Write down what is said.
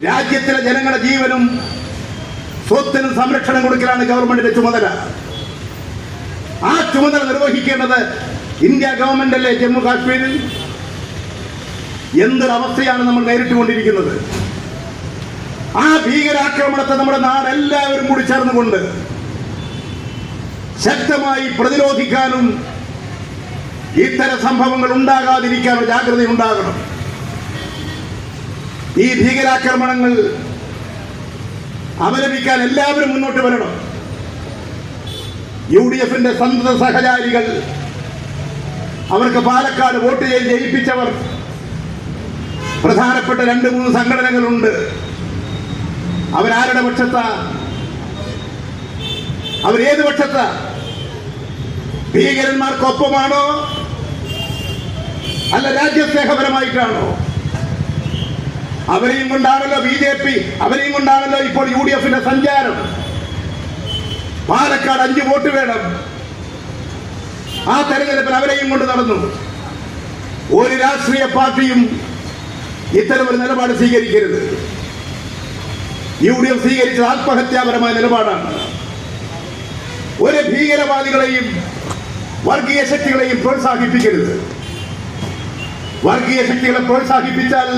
രാജ്യത്തിലെ ജനങ്ങളുടെ ജീവനും സ്വത്തിനും സംരക്ഷണം കൊടുക്കലാണ് ഗവൺമെന്റിന്റെ ചുമതല. ആ ചുമതല നിർവഹിക്കേണ്ടത് ഇന്ത്യ ഗവൺമെന്റ് അല്ലേ ജമ്മു കാശ്മീരിൽ? എന്തൊരവസ്ഥയാണ് നമ്മൾ നേരിട്ടുകൊണ്ടിരിക്കുന്നത്? ആ ഭീകരാക്രമണത്തെ നമ്മുടെ നാടെല്ലാവരും കൂടി ചേർന്നുകൊണ്ട് ശക്തമായി പ്രതിരോധിക്കാനും ഇത്തരം സംഭവങ്ങൾ ഉണ്ടാകാതിരിക്കാനും ജാഗ്രത ഉണ്ടാകണം ഈ ഭീകരാക്രമണങ്ങൾ അപലപിക്കാൻ എല്ലാവരും മുന്നോട്ട് വരണം. യു ഡി എഫിന്റെ സന്തത സഹചാരികൾ അവർക്ക് പാലക്കാട് വോട്ട് ചെയ്ത് ജയിപ്പിച്ചവർ പ്രധാനപ്പെട്ട രണ്ട് മൂന്ന് സംഘടനകളുണ്ട്. അവരാരുടെ പക്ഷത്താ? അവരേത് പക്ഷത്താ? ഭീകരന്മാർക്കൊപ്പമാണോ? അല്ല രാജ്യസ്നേഹപരമായിട്ടാണോ? അവരെയും കൊണ്ടാണല്ലോ ബി ജെ പി അവരെയും കൊണ്ടാണല്ലോ ഇപ്പോൾ യു ഡി എഫിന്റെ സഞ്ചാരം. പാലക്കാട് അഞ്ച് വോട്ട് വേണം. ആ തെരഞ്ഞെടുപ്പിൽ അവരെയും കൊണ്ട് നടന്നു. ഒരു രാഷ്ട്രീയ പാർട്ടിയും ഇത്തരമൊരു നിലപാട് സ്വീകരിക്കരുത്. യു ഡി എഫ് സ്വീകരിച്ചത് ആത്മഹത്യാപരമായ നിലപാടാണ്. ഒരു ഭീകരവാദികളെയും വർഗീയ ശക്തികളെയും പ്രോത്സാഹിപ്പിക്കരുത്. വർഗീയ ശക്തികളെ പ്രോത്സാഹിപ്പിച്ചാൽ